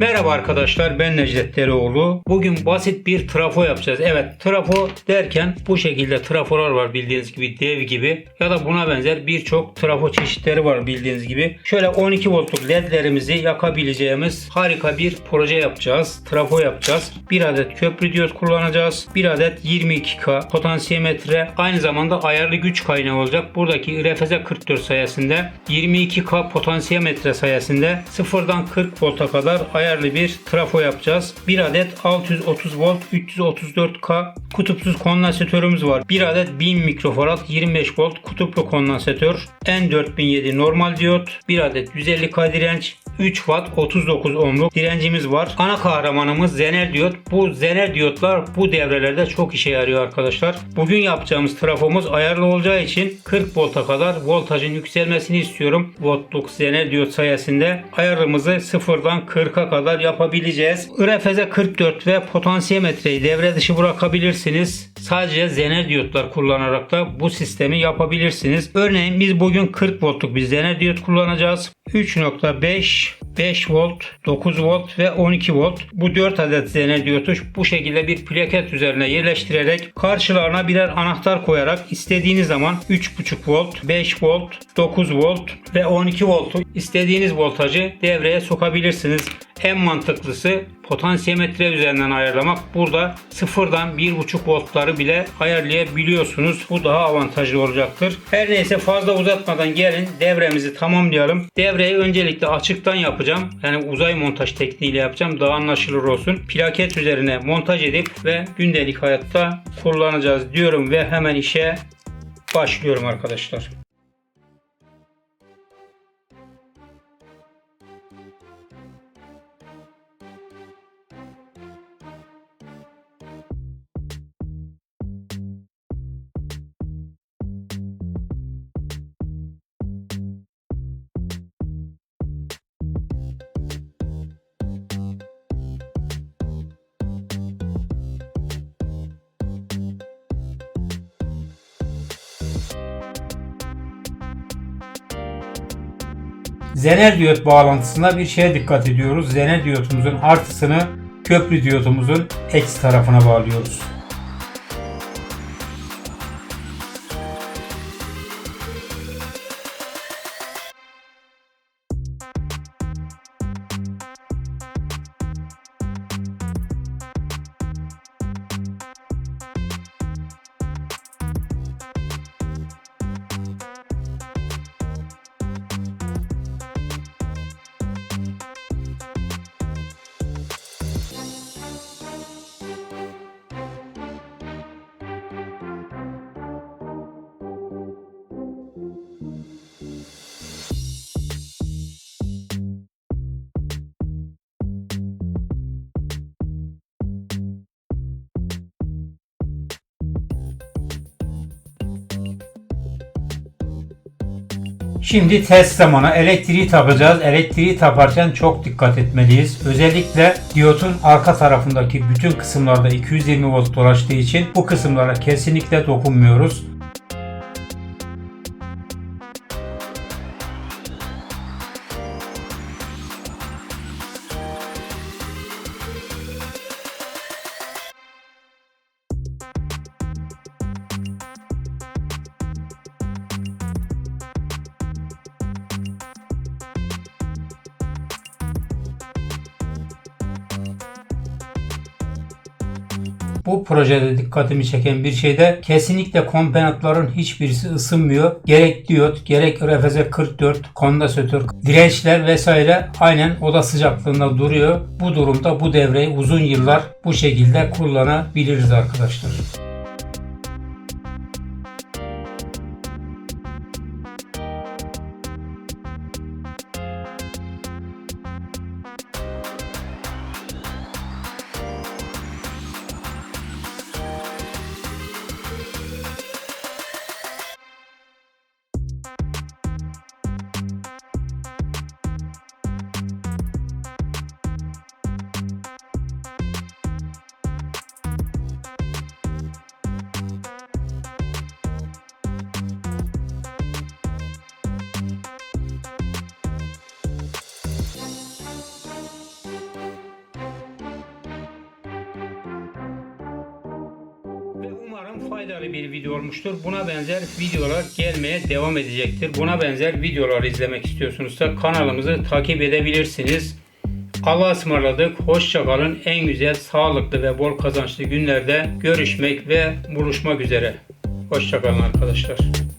Merhaba arkadaşlar ben Necdet Dereoğlu. Bugün basit bir trafo yapacağız. Evet trafo derken bu şekilde trafolar var bildiğiniz gibi dev gibi ya da buna benzer birçok trafo çeşitleri var bildiğiniz gibi. Şöyle 12 voltluk ledlerimizi yakabileceğimiz harika bir proje yapacağız. Trafo yapacağız. Bir adet köprü diyot kullanacağız. Bir adet 22K potansiyometre aynı zamanda ayarlı güç kaynağı olacak. Buradaki RFZ 44 sayesinde 22K potansiyometre sayesinde sıfırdan 40 volta kadar ayarlı bir trafo yapacağız. Bir adet 630 volt 334K kutupsuz kondansatörümüz var. Bir adet 1000 mikrofarad 25 volt kutuplu kondansatör. N4007 normal diyot. Bir adet 150K direnç. 3 watt 39 ohmluk direncimiz var. Ana kahramanımız zener diyot. Bu zener diyotlar bu devrelerde çok işe yarıyor arkadaşlar. Bugün yapacağımız trafomuz ayarlı olacağı için 40 volta kadar voltajın yükselmesini istiyorum. Voltluk zener diyot sayesinde ayarımızı sıfırdan 40'a kadar yapabileceğiz. IRFZ 44 ve potansiyometreyi devre dışı bırakabilirsiniz. Sadece zener diyotlar kullanarak da bu sistemi yapabilirsiniz. Örneğin biz bugün 40 voltluk bir zener diyot kullanacağız. 3.5 5 volt, 9 volt ve 12 volt. Bu 4 adet zener diyotu bu şekilde bir plaket üzerine yerleştirerek karşılarına birer anahtar koyarak istediğiniz zaman 3.5 volt, 5 volt, 9 volt ve 12 voltu istediğiniz voltajı devreye sokabilirsiniz. En mantıklısı potansiyometre üzerinden ayarlamak. Burada sıfırdan 1.5 voltları bile ayarlayabiliyorsunuz. Bu daha avantajlı olacaktır. Her neyse fazla uzatmadan gelin devremizi tamamlayalım. Devreyi öncelikle açıktan yapacağım. Yani uzay montaj tekniğiyle yapacağım. Daha anlaşılır olsun. Plaket üzerine montaj edip ve gündelik hayatta kullanacağız diyorum ve hemen işe başlıyorum arkadaşlar. Zener diyot bağlantısında bir şeye dikkat ediyoruz. Zener diyotumuzun artısını köprü diyotumuzun eksi tarafına bağlıyoruz. Şimdi test zamanı elektriği takacağız. Elektriği takarken çok dikkat etmeliyiz. Özellikle diyotun arka tarafındaki bütün kısımlarda 220 volt dolaştığı için bu kısımlara kesinlikle dokunmuyoruz. Bu projede dikkatimi çeken bir şey de kesinlikle komponentlerin hiçbirisi ısınmıyor. Gerek diyot, gerek RFZ 44, kondansatör, dirençler vesaire aynen oda sıcaklığında duruyor. Bu durumda bu devreyi uzun yıllar bu şekilde kullanabiliriz arkadaşlar. Umarım faydalı bir video olmuştur. Buna benzer videolar gelmeye devam edecektir. Buna benzer videolar izlemek istiyorsunuzsa kanalımızı takip edebilirsiniz. Allah'a ısmarladık. Hoşça kalın. En güzel, sağlıklı ve bol kazançlı günlerde görüşmek ve buluşmak üzere. Hoşça kalın arkadaşlar.